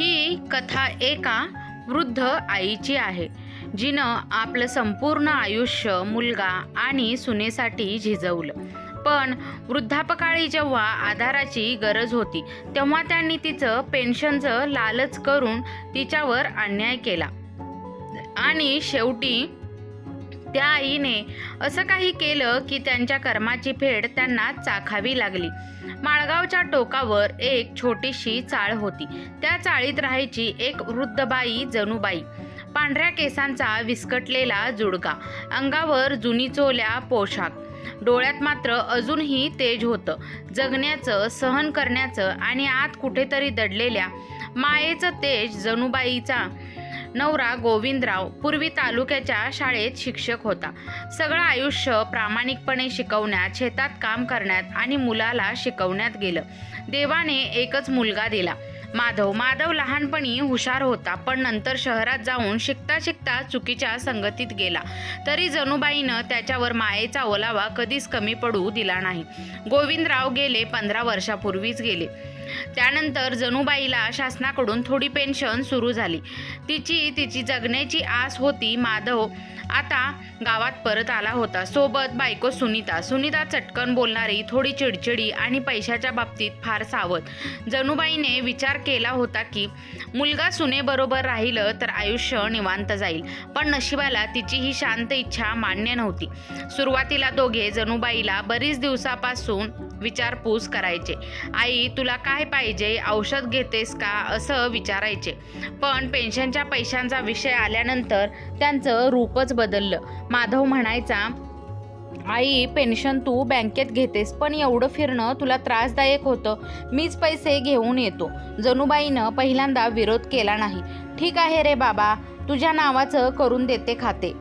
ही कथा एका वृद्ध आईची आहे जिनं आपलं संपूर्ण आयुष्य मुलगा आणि सुनेसाठी झिजवलं. पण वृद्धापकाळी जेव्हा आधाराची गरज होती तेव्हा त्यांनी तिचं पेन्शनचं लालच करून तिच्यावर अन्याय केला. आणि शेवटी त्या आईने असं काही केलं की त्यांच्या कर्माची फेड त्यांना चाखावी लागली. माळगावच्या टोकावर एक छोटीशी चाळ होती. त्या चाळीत राहायची एक वृद्ध बाई जणूबाई पांढऱ्या केसांचा विस्कटलेला जुडगा अंगावर जुनी चोल्या पोशाख. डोळ्यात मात्र अजूनही तेज होतं. जगण्याचं सहन करण्याचं आणि आत कुठेतरी दडलेल्या मायेचं तेज जणूबाईचा नवरा गोविंदराव पूर्वी तालुक्याच्या शाळेत शिक्षक होता. सगळं आयुष्य प्रामाणिकपणे शिकवण्यात शेतात काम करण्यात आणि मुलाला शिकवण्यात गेलं. देवाने एकच मुलगा दिला. माधव माधव लहानपणी हुशार होता पण नंतर शहरात जाऊन शिकता शिकता चुकीच्या संगतीत गेला. तरी जणूबाईनं त्याच्यावर मायेचा ओलावा कधीच कमी पडू दिला नाही. गोविंदराव गेले पंधरा वर्षापूर्वीच गेले. त्यानंतर जणूबाईला शासनाकडून थोडी पेन्शन सुरू झाली. तिची तिची जगण्याची आस होती माधव. आता गावात परत आला होता. सोबत बायको सुनीता. सुनीता चटकन बोलणारी थोडी चिडचिडी आणि पैशाच्या बाबतीत फार सावध. जणूबाईने विचार केला होता की मुलगा सुनेबरोबर राहिलं तर आयुष्य निवांत जाईल पण नशिबाला तिची ही शांत इच्छा मान्य नव्हती. सुरुवातीला दोघे जणूबाईला बरीच दिवसापासून विचारपूस करायचे. आई तुला काय पाहिजे? पाहिजे औषध घेतेस का असं विचारायचे. पण पेन्शनच्या पैशांचा विषय आल्यानंतर त्यांचं रूपच बदललं. माधव म्हणायचा आई पेन्शन तू बँकेत घेतेस पण एवढं फिरणं तुला त्रासदायक होतं. मीच पैसे घेऊन येतो. जणूबाईनं पहिल्यांदा विरोध केला नाही. ठीक आहे रे बाबा तुझ्या नावाचं करून देते खाते.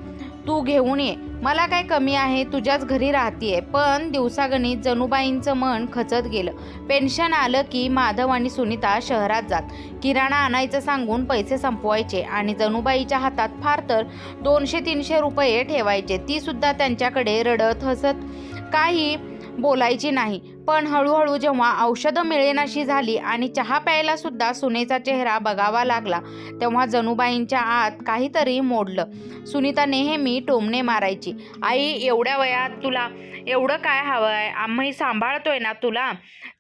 तू घेऊन ये मला काय कमी आहे? तुझ्याच घरी राहतीये. पण दिवसागणित जणूबाईंचं मन खचत गेलं. पेन्शन आलं की माधव आणि सुनीता शहरात जात. किराणा आणायचं सांगून पैसे संपवायचे आणि जनुबाईच्या हातात फार तर दोनशे तीनशे रुपये ठेवायचे. ती सुद्धा त्यांच्याकडे रडत हसत काही बोलायची नाही. पण हळूहळू जेव्हा औषधं मिळेनाशी झाली आणि चहा प्यायला सुद्धा सुनेचा चेहरा बघावा लागला तेव्हा जनुबाईंच्या आत काहीतरी मोडलं. सुनीता नेहमी टोमणे मारायची. आई एवढ्या वयात तुला एवढं काय हवं आहे आम्ही सांभाळतोय ना तुला.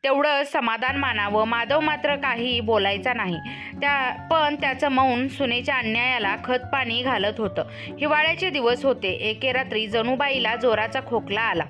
तेवढं समाधान मानावं. माधव मात्र काही बोलायचा नाही. त्या पण त्याचं मौन सुनेच्या अन्यायाला खतपाणी घालत होतं. हिवाळ्याचे दिवस होते. एके रात्री जणूबाईला जोराचा खोकला आला.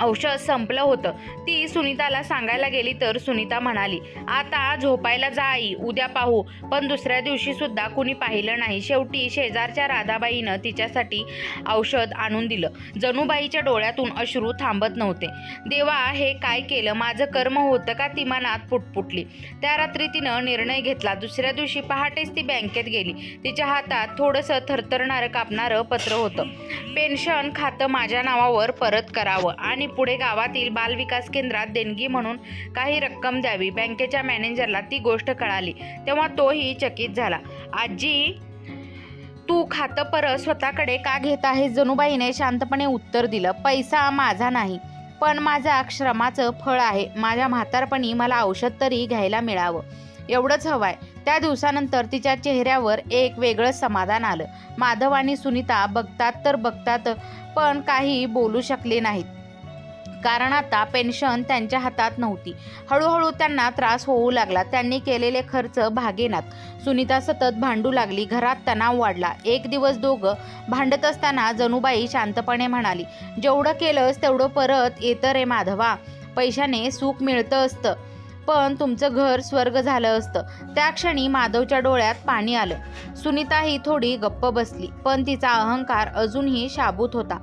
औषध संपलं होतं. ती सुनीताला सांगायला गेली तर सुनीता म्हणाली आता झोपायला जा आई उद्या पाहू. पण दुसऱ्या दिवशी सुद्धा कुणी पाहिलं नाही. शेवटी शेजारच्या राधाबाईनं तिच्यासाठी औषध आणून दिलं. जणूबाईच्या डोळ्यातून अश्रू थांबत नव्हते. देवा हे काय केलं? माझं कर्म होतं का? ती मनात पुटपुटली. त्या रात्री तिनं निर्णय घेतला. दुसऱ्या दिवशी पहाटेच ती बँकेत गेली. तिच्या हातात थोडंसं थरथरणारं कापणारं पत्र होतं. पेन्शन खातं माझ्या नावावर परत करावं आणि पुढे गावातील बालविकास केंद्रात देणगी म्हणून काही रक्कम द्यावी. बँकेच्या मॅनेजरला ती गोष्ट कळाली. तेव्हा तोही चकित झाला. आजी तू खातं परत स्वतःकडे का घेत आहेस? जणूबाईने शांतपणे उत्तर दिलं. पैसा माझा नाही पण माझ्या श्रमाचं फळ आहे. माझ्या म्हातारपणी मला औषध तरी घ्यायला मिळावं. एवढंच हवंय. त्या दिवसानंतर तिच्या चेहऱ्यावर एक वेगळं समाधान आलं. माधव आणि सुनीता बघतात तर बघतात पण काही बोलू शकले नाहीत. कारण आता पेन्शन त्यांच्या हातात नव्हती. हळूहळू त्यांना त्रास होऊ लागला. त्यांनी केलेले खर्च भागेनात. सुनीता सतत भांडू लागली. घरात तणाव वाढला. एक दिवस दोघं भांडत असताना जणूबाई शांतपणे म्हणाली जेवढं केलंस तेवढं परत येतं रे माधवा. पैशाने सुख मिळतं असतं. पण तुमचं घर स्वर्ग झालं असतं. त्या क्षणी माधवच्या डोळ्यात पाणी आलं. सुनीता ही थोडी गप्प बसली पण तिचा अहंकार अजूनही शाबूत होता.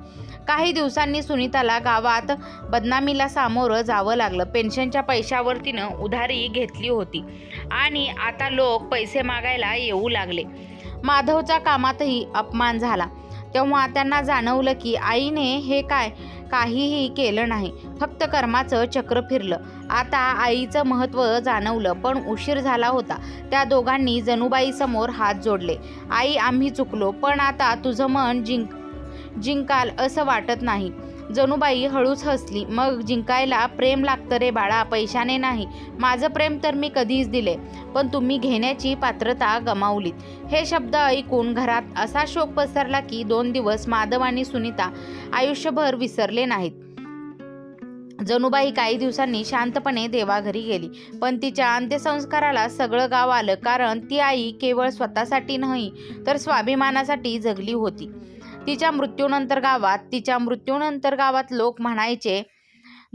काही दिवसांनी सुनीताला गावात बदनामीला सामोरं जावं लागलं. पेन्शनच्या पैशावर तिनं उधारी घेतली होती आणि आता लोक पैसे मागायला येऊ लागले. माधवच्या कामातही अपमान झाला. तेव्हा त्यांना जाणवलं की आईने हे काय काहीही केलं नाही. फक्त कर्माचं चक्र फिरलं. आता आईचं महत्त्व जाणवलं पण उशीर झाला होता. त्या दोघांनी जणूबाईसमोर हात जोडले. आई आम्ही चुकलो पण आता तुझं मन जिंक जिंकाल असं वाटत नाही. जणूबाई हळूच हसली. मग जिंकायला प्रेम लागतं रे बाळा पैशाने नाही. माझं प्रेम तर मी कधीच दिले पण तुम्ही घेण्याची पात्रता गमावलीत. हे शब्द ऐकून घरात असा शोक पसरला की दोन दिवस माधव आणि सुनीता आयुष्यभर विसरले नाहीत. जणूबाई काही दिवसांनी शांतपणे देवाघरी गेली पण तिच्या अंत्यसंस्काराला सगळं गाव आलं. कारण ती आई केवळ स्वतःसाठी नाही तर स्वाभिमानासाठी जगली होती. तिच्या मृत्यूनंतर गावात तिच्या मृत्यूनंतर गावात लोक म्हणायचे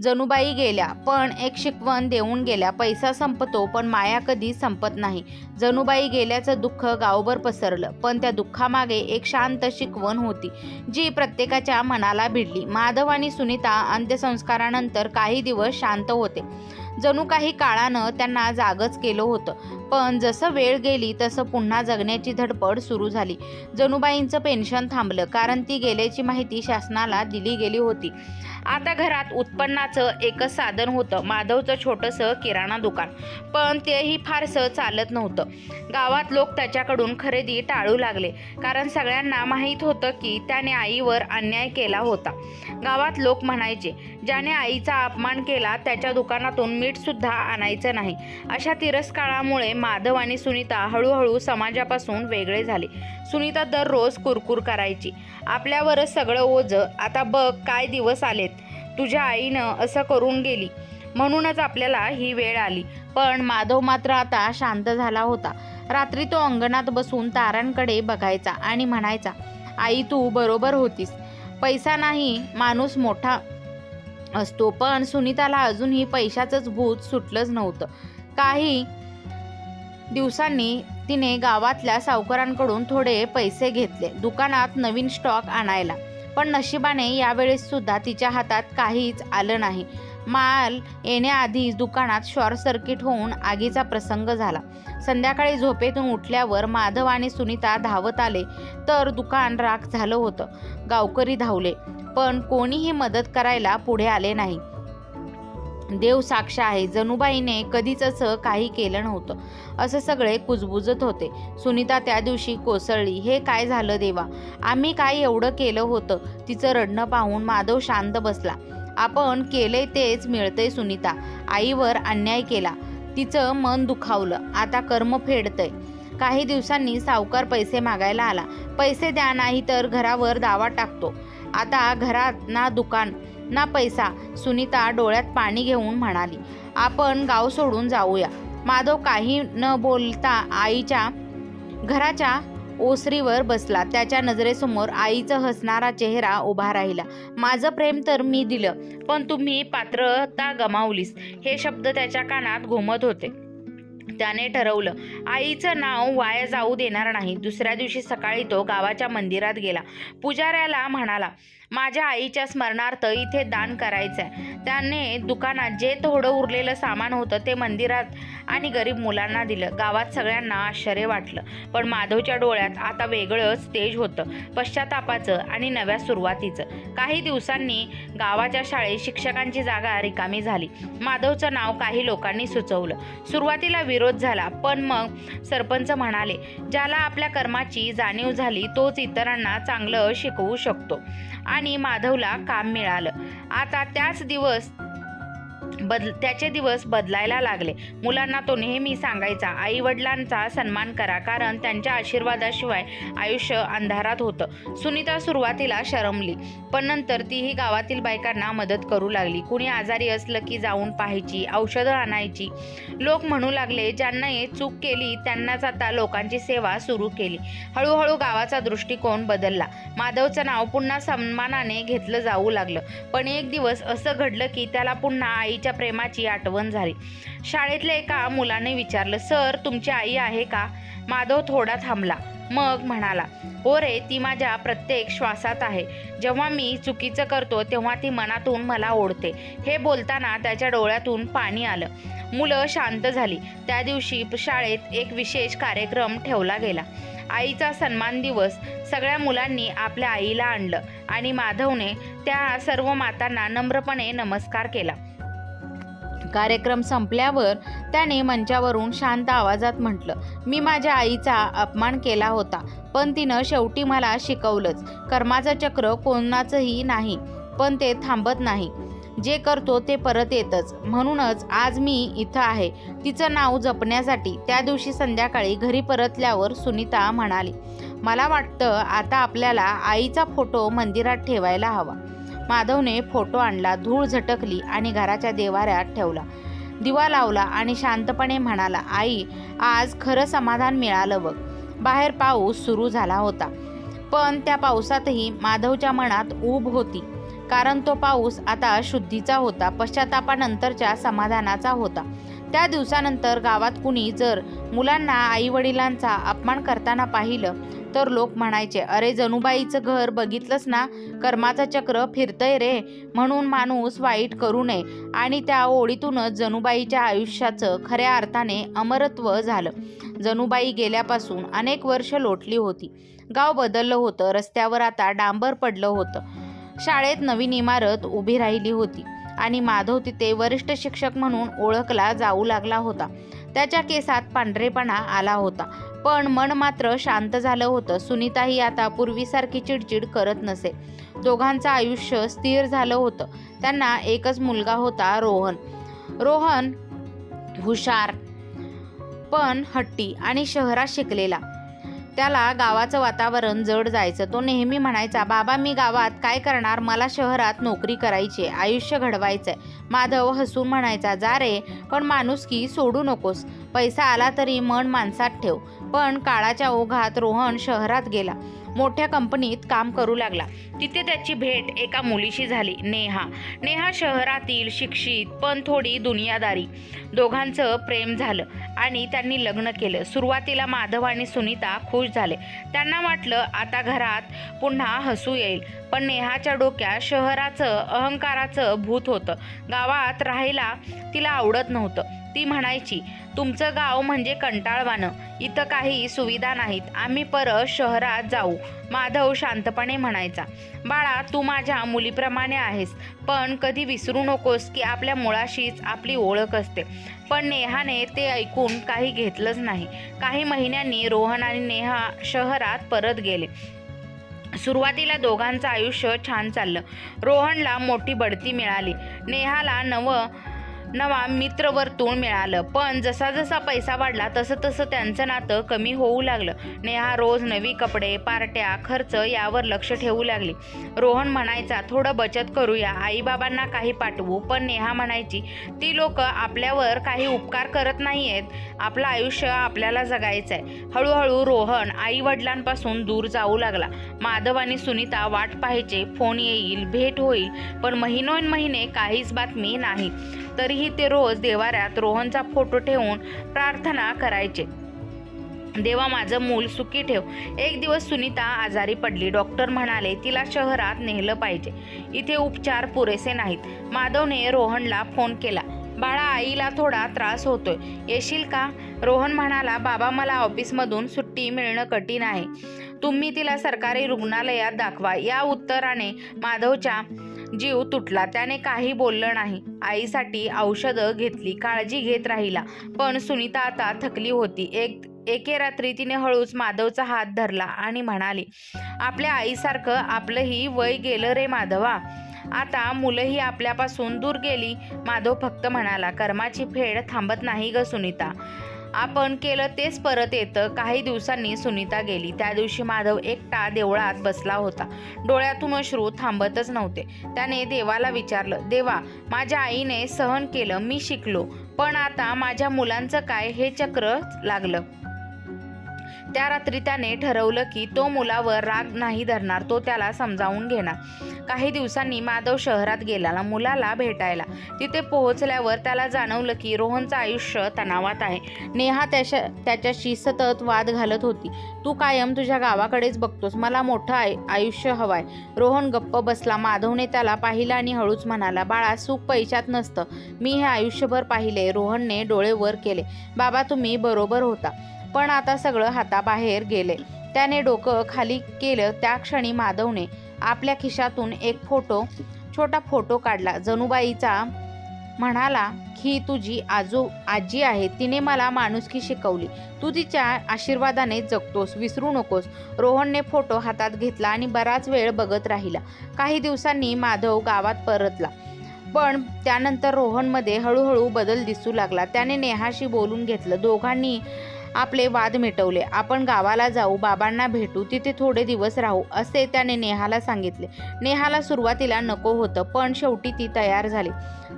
जणूबाई गेल्या पण एक शिकवण देऊन गेल्या पैसा संपतो पण माया कधी संपत नाही. जणूबाई गेल्याचं दुःख गावभर पसरलं पण त्या दुःखामागे एक शांत शिकवण होती जी प्रत्येकाच्या मनाला भिडली. माधव आणि सुनीता अंत्यसंस्कारानंतर काही दिवस शांत होते. जणू काही काळानं त्यांना जागच केलं होतं. पण जसं वेळ गेली तसं पुन्हा जगण्याची धडपड सुरू झाली. जणूबाईंचं पेन्शन थांबलं कारण ती गेल्याची माहिती शासनाला दिली गेली होती. आता घरात उत्पन्नाचं एकच साधन होतं माधवचं छोटंसं किराणा दुकान. पण तेही फारसं चालत नव्हतं. गावात लोक त्याच्याकडून खरेदी टाळू लागले कारण सगळ्यांना माहीत होतं की त्याने आईवर अन्याय केला होता. गावात लोक म्हणायचे ज्याने आईचा अपमान केला त्याच्या दुकानातून मीठसुद्धा आणायचं नाही. अशा तिरस्कारामुळे माधव आणि सुनीता हळूहळू समाजापासून वेगळे झाले. सुनीता दररोज कुरकुर करायची. आपल्यावरच सगळं ओझं. आता बघ काय दिवस आलेत. तुझ्या आईनं असं करून गेली. म्हणूनच आपल्याला ही वेळ आली. पण माधव मात्र आता शांत झाला होता. रात्री तो अंगणात बसून तारांकडे बघायचा आणि म्हणायचा आई तू बरोबर होतीस. पैसा नाही माणूस मोठा असतो. पण सुनीताला अजूनही पैशाचंच भूत सुटलंच नव्हतं. काही दिवसांनी तिने गावातल्या सावकारांकडून थोडे पैसे घेतले. दुकानात नवीन स्टॉक आणायला. पण नशिबाने यावेळेस सुद्धा तिच्या हातात काहीच आलं नाही. माल येण्याआधीच दुकानात शॉर्ट सर्किट होऊन आगीचा प्रसंग झाला. संध्याकाळी झोपेतून उठल्यावर माधव आणि सुनीता धावत आले तर दुकान राख झालं होतं. गावकरी धावले. पण कोणीही मदत करायला पुढे आले नाही. देव साक्ष आहे. जणूबाईने कधीच असं काही केलं नव्हतं. असं सगळे कुजबुजत होते. सुनीता त्या दिवशी कोसळली. हे काय झालं देवा? आम्ही काय एवढं केलं होतं? तिचं रडणं पाहून माधव शांत बसला. आपण केलंय तेच मिळतंय सुनीता. आईवर अन्याय केला. तिचं मन दुखावलं. आता कर्म फेडतंय. काही दिवसांनी सावकार पैसे मागायला आला. पैसे द्या नाही तर घरावर दावा टाकतो. आता घरात ना दुकान. ना पैसा सुनीता डोळ्यात पाणी घेऊन म्हणाली आपण गाव सोडून जाऊया. माधव काही न बोलता आईच्या घराच्या ओसरीवर बसला. त्याच्या नजरेसमोर आईचा हसणारा चेहरा उभा राहिला. माझं प्रेम तर मी दिलं पण तुम्ही पात्रता गमावलीस. हे शब्द त्याच्या कानात घुमत होते. त्याने ठरवलं आईचं नाव वाया जाऊ देणार नाही. दुसऱ्या दिवशी सकाळी तो गावाच्या मंदिरात गेला. पुजाऱ्याला म्हणाला माझ्या आईच्या स्मरणार्थ इथे दान करायचं आहे त्याने दुकानात जे थोडं उरलेलं सामान होतं ते मंदिरात आणि गरीब मुलांना दिलं. गावात सगळ्यांना आश्चर्य वाटलं. पण माधवच्या डोळ्यात आता वेगळंच तेज होतं. पश्चातापाचं आणि नव्या सुरुवातीचं. काही दिवसांनी गावाच्या शाळेत शिक्षकांची जागा रिकामी झाली. माधवचं नाव काही लोकांनी सुचवलं. सुरुवातीला विरोध झाला पण मग सरपंच म्हणाले ज्याला आपल्या कर्माची जाणीव झाली तोच इतरांना चांगलं शिकवू शकतो. आणि माधवला काम मिळालं. आता त्याच दिवस बद त्याचे दिवस बदलायला लागले. मुलांना तो नेहमी सांगायचा आई वडिलांचा सन्मान करा कारण त्यांच्या आशीर्वादाशिवाय आयुष्य अंधारात होतं. सुनीता सुरुवातीला शरमली पण नंतर तीही गावातील बायकांना मदत करू लागली. कुणी आजारी असलं की जाऊन पाहायची औषधं आणायची. लोक म्हणू लागले ज्यांनाही चूक केली त्यांनाच आता लोकांची सेवा सुरू केली. हळूहळू गावाचा दृष्टिकोन बदलला. माधवचं नाव पुन्हा सन्मानाने घेतलं जाऊ लागलं. पण एक दिवस असं घडलं की त्याला पुन्हा आई आईच्या प्रेमाची आठवण झाली. शाळेतल्या एका मुलाने विचारलं सर तुमची आई आहे का? माधव थोडा थांबला. मग म्हणाला हो रे ती माझ्या प्रत्येक श्वासात आहे. जेव्हा मी चुकीचं करतो तेव्हा ती मनातून मला ओढते. हे बोलताना त्याच्या डोळ्यातून पाणी आलं. मुलं शांत झाली. त्या दिवशी शाळेत एक विशेष कार्यक्रम ठेवला गेला. आईचा सन्मान दिवस सगळ्या मुलांनी आपल्या आईला आणलं आणि माधवने त्या सर्व मातांना नम्रपणे नमस्कार केला. कार्यक्रम संपल्यावर त्याने मंचावरून शांत आवाजात म्हटलं मी माझ्या आईचा अपमान केला होता पण तिनं शेवटी मला शिकवलंच. कर्माचं चक्र कोणाचंही नाही पण ते थांबत नाही. जे करतो ते परत येतच. म्हणूनच आज मी इथं आहे. तिचं नाव जपण्यासाठी त्या दिवशी संध्याकाळी घरी परतल्यावर सुनीता म्हणाली मला वाटतं आता आपल्याला आईचा फोटो मंदिरात ठेवायला हवा. माधवने फोटो आणला धूळ झटकली आणि घराच्या देवाऱ्यात ठेवला. दिवा लावला आणि शांतपणे म्हणाला आई आज खरं समाधान मिळालं बघ. बाहेर पाऊस सुरू झाला होता. पण त्या पावसातही माधवच्या मनात ऊब होती. कारण तो पाऊस आता शुद्धीचा होता पश्चातापानंतरच्या समाधानाचा होता. त्या दिवसानंतर गावात कुणी जर मुलांना आईवडिलांचा अपमान करताना पाहिलं तर लोक म्हणायचे अरे जनुबाईचं घर बघितलंच ना? कर्माचं चक्र फिरतंय रे. म्हणून माणूस वाईट करू नये. आणि त्या ओळीतूनच जनुबाईच्या आयुष्याचं खऱ्या अर्थाने अमरत्व झालं. जनुबाई गेल्यापासून अनेक वर्ष लोटली होती. गाव बदललं होतं रस्त्यावर आता डांबर पडलं होतं. शाळेत नवीन इमारत उभी राहिली होती आणि माधव तिथे वरिष्ठ शिक्षक म्हणून ओळखला जाऊ लागला होता. त्याच्या केसात पांढरेपणा आला होता. पण मन मात्र शांत झालं होतं. सुनीताही आता पूर्वीसारखी चिडचिड करत नसे. दोघांचं आयुष्य स्थिर झालं होतं. त्यांना एकच मुलगा होता रोहन. रोहन हुशार पण हट्टी आणि शहरात शिकलेला. त्याला गावाचं वातावरण जड जायचं. तो नेहमी म्हणायचा बाबा मी गावात काय करणार? मला शहरात नोकरी करायची आहे, आयुष्य घडवायचंय. माधव हसून म्हणायचा जा रे पण माणुसकी सोडू नकोस. पैसा आला तरी मन माणसात ठेव. पण काळाच्या ओघात रोहन शहरात गेला. मोठ्या कंपनीत काम करू लागला. तिथे त्याची भेट एका मुलीशी झाली नेहा. नेहा शहरातील शिक्षित पण थोडी दुनियादारी. दोघांचं प्रेम झालं आणि त्यांनी लग्न केलं. सुरुवातीला माधव आणि सुनीता खुश झाले. त्यांना वाटलं आता घरात पुन्हा हसू येईल. पण नेहाच्या डोक्यात शहराचं अहंकाराचं भूत होतं. गावात राहायला तिला आवडत नव्हतं. ती म्हणायची तुमचं गाव म्हणजे कंटाळवाणं. इथं काही सुविधा नाहीत. आम्ही परत शहरात जाऊ. माधव शांतपणे म्हणायचा बाळा तू माझ्या मुलीप्रमाणे आहेस. पण कधी विसरू नकोस की आपल्या मुळाशीच आपली ओळख असते. पण नेहाने ते ऐकून काही घेतलंच नाही. काही महिन्यांनी रोहन आणि नेहा शहरात परत गेले. सुरुवातीला दोघांचं आयुष्य छान चाललं. रोहनला मोठी बढती मिळाली. नेहाला नवं नवा मित्रवर्तुळ मिळालं. पण जसा जसा पैसा वाढला तसं तसं त्यांचं नातं कमी होऊ लागलं. नेहा रोज नवी कपडे पार्ट्या खर्च यावर लक्ष ठेवू लागली. रोहन म्हणायचा थोडं बचत करूया. आईबाबांना काही पाठवू. पण नेहा म्हणायची ती लोक आपल्यावर काही उपकार करत नाही आहेत आपलं आयुष्य आपल्याला जगायचं आहे हळूहळू रोहन आई वडिलांपासून दूर जाऊ लागला. माधव आणि सुनीता वाट पाहायचे फोन येईल भेट होईल पण महिनोन महिने काहीच बातमी नाही. तरीही ते रोज देवाऱ्यात रोहनचा फोटो ठेवून प्रार्थना करायचे. देवा माझं मूल सुखी ठेव. एक दिवस सुनीता आजारी पडली. डॉक्टर म्हणाले तिला शहरात नेलं पाहिजे. इथे उपचार पुरेसे नाहीत. माधवने रोहनला फोन केला. बाळा आईला थोडा त्रास होतोय. येशील का? रोहन म्हणाला बाबा मला ऑफिसमधून सुट्टी मिळणं कठीण आहे. तुम्ही तिला सरकारी रुग्णालयात दाखवा. या उत्तराने माधवच्या जीव तुटला. त्याने काही बोललं नाही. आईसाठी औषधं घेतली. काळजी घेत राहिला. पण सुनीता आता थकली होती. एक एके रात्री तिने हळूच माधवचा हात धरला आणि म्हणाली आपल्या आईसारखं आपलंही वय गेलं रे माधवा. आता मुलंही आपल्यापासून दूर गेली. माधव फक्त म्हणाला कर्माची फेड थांबत नाही ग सुनीता. आपण केलं तेच परत येतं. काही दिवसांनी सुनीता गेली. त्या दिवशी माधव एकटा देवळात बसला होता. डोळ्यातून अश्रू थांबतच नव्हते. त्याने देवाला विचारलं देवा माझ्या आईने सहन केलं मी शिकलो. पण आता माझ्या मुलांचं काय हे चक्र? लागलं. त्या रात्री त्याने ठरवलं की तो मुलावर राग नाही धरणार तो त्याला समजावून घेणार. काही दिवसांनी माधव शहरात गेला मुलाला भेटायला. तिथे पोहोचल्यावर त्याला जाणवलं की रोहनचं आयुष्य तणावात आहे. नेहा त्याच्या त्याच्याशी सतत वाद घालत होती. तू कायम तुझ्या गावाकडेच बघतोस मला मोठं आय आयुष्य हवाय. रोहन गप्प बसला. माधवने त्याला पाहिलं आणि हळूच म्हणाला बाळा सुख पैशात नसतं. मी हे आयुष्यभर पाहिले. रोहनने डोळे वर केले. बाबा तुम्ही बरोबर होता. पण आता सगळं हाताबाहेर गेले. त्याने डोकं खाली केलं त्या क्षणी माधवने आपल्या खिशातून एक फोटो छोटा फोटो काढला. जनुबाईचा म्हणाला ही तुझी आजो आजी आहे. तिने मला माणुसकी शिकवली. तू तिच्या आशीर्वादाने जगतोस विसरू नकोस. रोहनने फोटो हातात घेतला आणि बराच वेळ बघत राहिला. काही दिवसांनी माधव गावात परतला. पण त्यानंतर रोहनमध्ये हळूहळू बदल दिसू लागला. त्याने नेहाशी बोलून घेतलं. दोघांनी आपले वाद मिटवले. आपण गावाला जाऊ बाबांना भेटू तिथे थोडे दिवस राहू असे त्याने नेहाला सांगितले. नेहाला सुरुवातीला नको होतं पण शेवटी ती तयार झाली.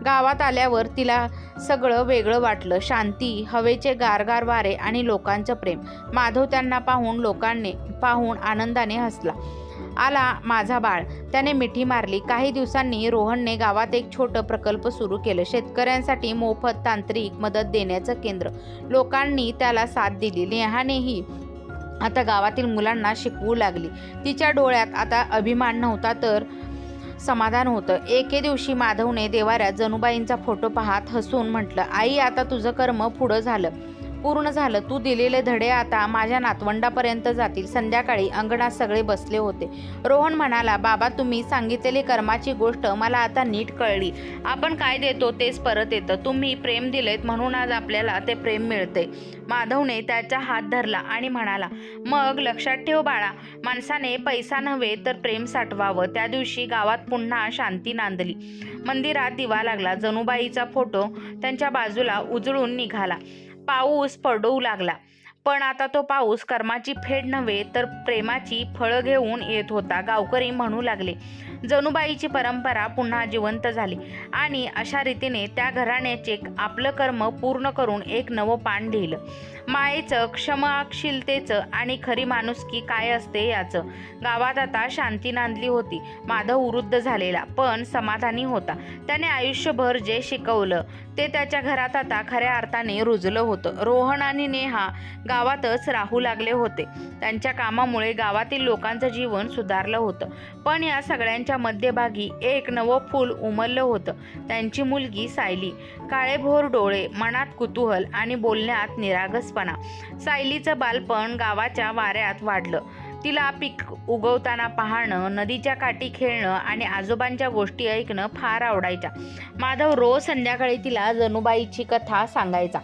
गावात आल्यावर तिला सगळं वेगळं वाटलं. शांती हवेचे गारगार वारे आणि लोकांचं प्रेम. माधव त्यांना पाहून लोकांनी पाहून आनंदाने हसला. आला माझा बाळ. त्याने मिठी मारली. काही दिवसांनी रोहनने गावात एक छोटं प्रकल्प सुरू केलं. शेतकऱ्यांसाठी मोफत तांत्रिक मदत देण्याचं केंद्र. लोकांनी त्याला साथ दिली. नेहानेही आता गावातील मुलांना शिकवू लागली. तिच्या डोळ्यात आता अभिमान नव्हता तर समाधान होतं. एके दिवशी माधवने देवाऱ्यात जनुबाईंचा फोटो पाहत हसून म्हटलं आई आता तुझं कर्म पुढं झालं. पूर्ण झालं. तू दिलेले धडे आता माझ्या नातवंडापर्यंत जातील. संध्याकाळी अंगणात सगळे बसले होते. रोहन म्हणाला बाबा तुम्ही सांगितलेली कर्माची गोष्ट मला आता नीट कळली. आपण काय देतो तेच परत येतं. तुम्ही प्रेम दिलेत म्हणून आज आपल्याला ते प्रेम मिळते. माधवने त्याचा हात धरला आणि म्हणाला मग लक्षात ठेव बाळा माणसाने पैसा नव्हे तर प्रेम साठवावं. त्या दिवशी गावात पुन्हा शांती नांदली. मंदिरात दिवा लागला. जनुबाईचा फोटो त्यांच्या बाजूला उजळून निघाला. पाऊस पडू लागला. पण आता तो पाऊस कर्माची फेड नव्हे तर प्रेमाची फळं घेऊन येत होता गावकरी म्हणू लागले. जनुबाईची परंपरा पुन्हा जिवंत झाली आणि अशा रीतीने त्या घराण्याचे आपलं कर्म पूर्ण करून एक नवं पान लिहिलं. मायेचं क्षमाशीलतेचं आणि खरी माणुसकी काय असते याचं. गावात आता शांती नांदली होती. माधव वृद्ध झालेला पण समाधानी होता. त्याने आयुष्यभर जे शिकवलं ते त्याच्या घरात आता खऱ्या अर्थाने रुजलं होतं. रोहन आणि नेहा गावातच राहू लागले होते. त्यांच्या कामामुळे गावातील लोकांचं जीवन सुधारलं होतं. पण या सगळ्यांच्या मध्यभागी एक नवं फूल उमललं होतं. त्यांची मुलगी सायली. काळेभोर डोळे मनात कुतूहल आणि बोलण्यात निरागस निरागसपणा सायलीचं बालपण गावाच्या वाऱ्यात वाढलं. तिला पीक उगवताना पाहणं नदीच्या काठी खेळणं आणि आजोबांच्या गोष्टी ऐकणं फार आवडायच्या. माधव रोज संध्याकाळी तिला जनुबाईची कथा सांगायचा.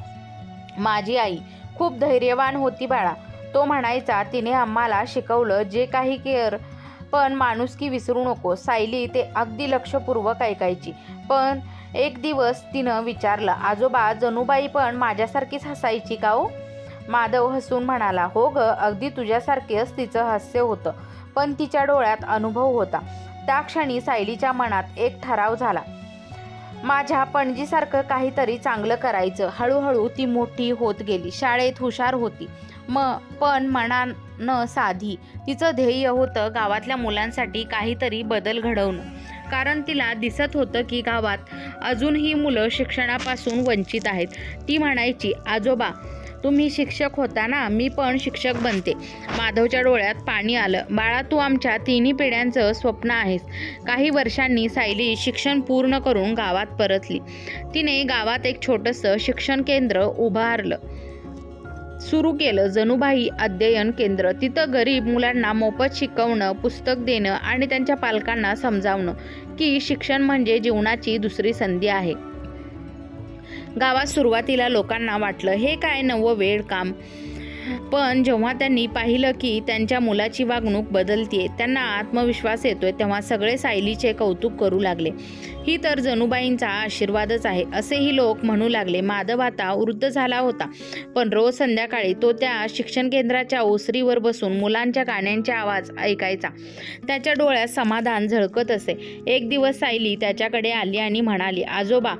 माझी आई खूप धैर्यवान होती बाळा. तो म्हणायचा तिने आम्हाला शिकवलं जे काही केअर पण माणुसकी विसरू नको. सायली ते अगदी लक्षपूर्वक ऐकायची. पण एक दिवस तिनं विचारलं आजोबा जणूबाई पण माझ्यासारखीच हसायची का हो? माधव हसून म्हणाला हो ग अगदी तुझ्यासारखेच तिचं हास्य होतं पण तिच्या डोळ्यात अनुभव होता. त्या क्षणी सायलीच्या मनात एक ठराव झाला. माझ्या पणजीसारखं काहीतरी चांगलं करायचं. हळूहळू ती मोठी होत गेली. शाळेत हुशार होती. म पण मनानं साधी. तिचं ध्येय होतं गावातल्या मुलांसाठी काहीतरी बदल घडवणं. कारण तिला दिसत होतं की गावात अजूनही मुलं शिक्षणापासून वंचित आहेत. ती म्हणायची आजोबा तुम्ही शिक्षक होता ना मी पण शिक्षक बनते. माधवच्या डोळ्यात पाणी आलं. बाळा तू आमच्या तिन्ही पिढ्यांचं स्वप्न आहेस. काही वर्षांनी सायली शिक्षण पूर्ण करून गावात परतली. तिने गावात एक छोटंसं शिक्षण केंद्र उभारलं. सुरू केलं. जनुबाई अध्ययन केंद्र. तिथं गरीब मुलांना मोफत शिकवणं पुस्तक देणं आणि त्यांच्या पालकांना समजावणं की शिक्षण म्हणजे जीवनाची दुसरी संधी आहे. गावात सुरुवातीला लोकांना वाटलं हे काय नवं वेळ काम पण जेव्हा त्यांनी पाहिलं की त्यांच्या मुलाची वागणूक बदलतीये त्यांना आत्मविश्वास येतोय तेव्हा सगळे सायलीचे कौतुक करू लागले. ही तर जनुबाईंचा आशीर्वादच आहे असेही लोक म्हणू लागले माधव आता वृद्ध झाला होता पण रोज संध्याकाळी तो त्या शिक्षण केंद्राच्या ओसरीवर बसून मुलांच्या गाण्यांचे आवाज ऐकायचा. त्याच्या डोळ्यात समाधान झळकत असे. एक दिवस सायली त्याच्याकडे आली आणि म्हणाली आजोबा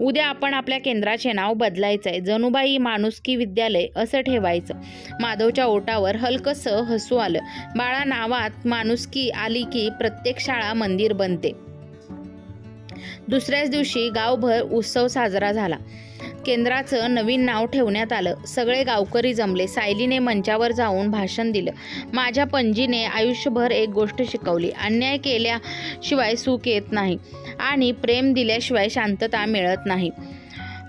उद्या आपण आपल्या केंद्राचे नाव बदलायचं आहे जनुबाई माणुसकी विद्यालय असं ठेवायचं. माधवच्या ओटावर हलकंसं हसू आलं. बाळा नावात माणुसकी आली की प्रत्येक शाळा मंदिर बनते. दुसऱ्याच दिवशी गावभर उत्सव साजरा झाला. केंद्राचं नवीन नाव ठेवण्यात आलं. सगळे गावकरी जमले. सायलीने मंचावर जाऊन भाषण दिलं. माझ्या पणजीने आयुष्यभर एक गोष्ट शिकवली. अन्याय केल्याशिवाय सुख येत नाही आणि प्रेम दिल्याशिवाय शांतता मिळत नाही.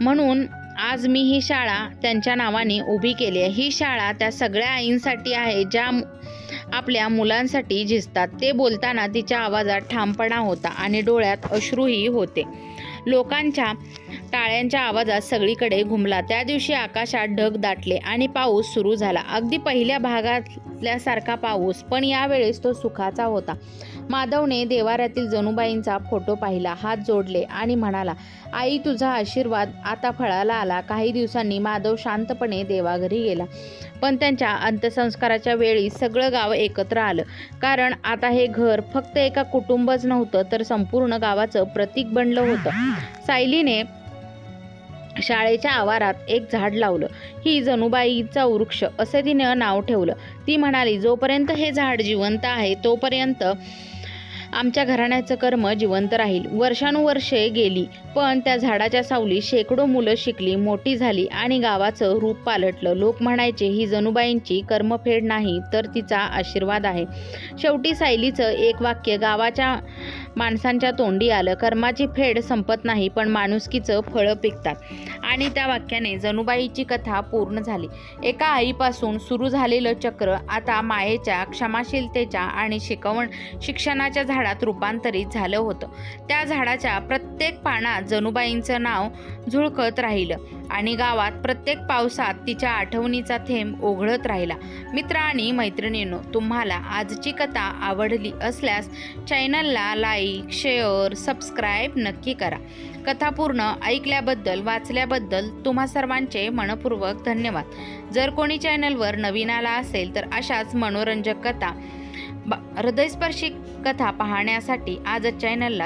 म्हणून आज मी ही शाळा त्यांच्या नावाने उभी केली आहे. ही शाळा त्या सगळ्या आईंसाठी आहे ज्या आपल्या मुलांसाठी झिजतात. ते बोलताना तिच्या आवाजात ठामपणा होता आणि डोळ्यात अश्रूही होते. लोकांच्या टाळ्यांच्या आवाजात सगळीकडे घुमला. त्या दिवशी आकाशात ढग दाटले आणि पाऊस सुरू झाला. अगदी पहिल्या भागातल्यासारखा पाऊस पण यावेळेस तो सुखाचा होता. माधवने देवाऱ्यातील जणूबाईंचा फोटो पाहिला हात जोडले आणि म्हणाला आई तुझा आशीर्वाद आता फळाला आला. काही दिवसांनी माधव शांतपणे देवाघरी गेला. पण त्यांच्या अंत्यसंस्काराच्या वेळी सगळं गाव एकत्र आलं. कारण आता हे घर फक्त एका कुटुंबच नव्हतं तर संपूर्ण गावाचं प्रतीक बनलं होतं. सायलीने शाळेच्या आवारात एक झाड लावलं. ही जणूबाईचा वृक्ष असे तिनं नाव ठेवलं. ती म्हणाली जोपर्यंत हे झाड जिवंत आहे तोपर्यंत आमच्या घराण्याचं कर्म जिवंत राहील. वर्षानुवर्षे गेली पण त्या झाडाच्या सावली शेकडो मुलं शिकली मोठी झाली आणि गावाचं रूप पालटलं. लोक म्हणायचे ही जणूबाईंची कर्मफेड नाही तर तिचा आशीर्वाद आहे. शेवटी सायलीचं एक वाक्य गावाच्या माणसांच्या तोंडी आलं. कर्माची फेड संपत नाही पण माणुसकीचं फळं पिकतात. आणि त्या वाक्याने जणूबाईची कथा पूर्ण झाली. एका आईपासून सुरू झालेलं चक्र आता मायेच्या क्षमाशीलतेच्या आणि शिकवण शिक्षणाच्या झाडात रूपांतरित झालं होतं. त्या झाडाच्या प्रत्येक पानात जणूबाईंचं नाव झुळकत राहिलं आणि गावात प्रत्येक पावसात तिच्या आठवणीचा थेंब ओघळत राहिला. मित्र आणि मैत्रिणींनो तुम्हाला आजची कथा आवडली असल्यास चॅनलला लाईक शेअर सबस्क्राईब नक्की करा. कथा पूर्ण ऐकल्याबद्दल वाचल्याबद्दल तुम्हा सर्वांचे मनपूर्वक धन्यवाद. जर कोणी चॅनलवर नवीन आला असेल तर अशाच मनोरंजक कथा ब- हृदयस्पर्शी कथा पाहण्यासाठी आजच चॅनलला